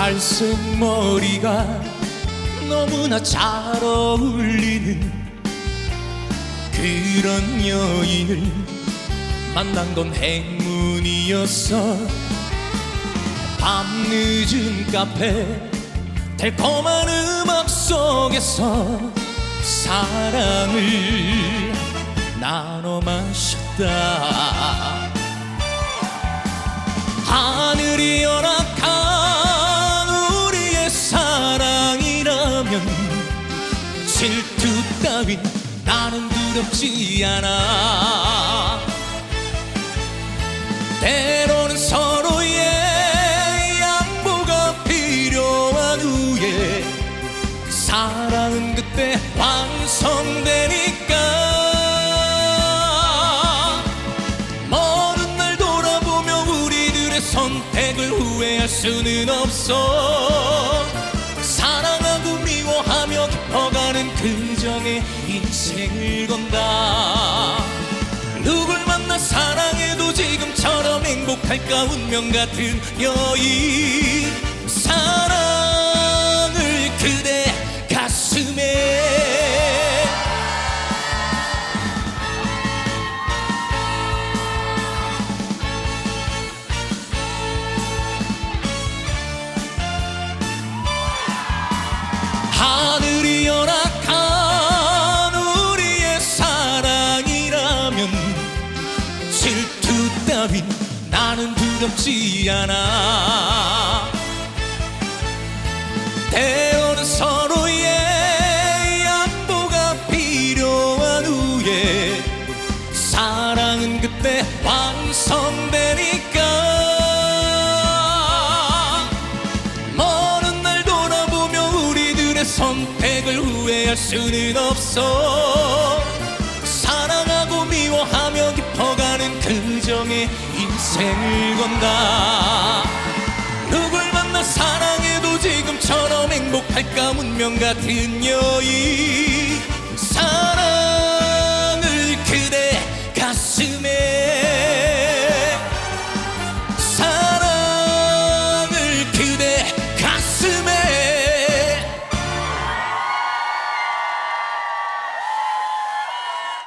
갈색 머리가 너무나 잘 어울리는 그런 여인을 만난 건 행운이었어 밤늦은 카페 달콤한 음악 속에서 사랑을 나눠 마셨다. 하늘이 질투 따윈 나는 두렵지 않아. 때로는 서로의 양보가 필요한 후에 사랑은 그때 완성되니까. 먼 날 돌아보며 우리들의 선택을 후회할 수는 없어 행복할까 운명 같은 여인 사랑 나는 두렵지 않아. 때로는 서로의 양보가 필요한 후에 사랑은 그때 완성되니까. 먼 날 돌아보며 우리들의 선택을 후회할 수는 없어. 사랑하고 미워하며 깊어가는 그정의 인생을 건다. 누굴 만나 사랑해도 지금처럼 행복할까? 운명 같은 여인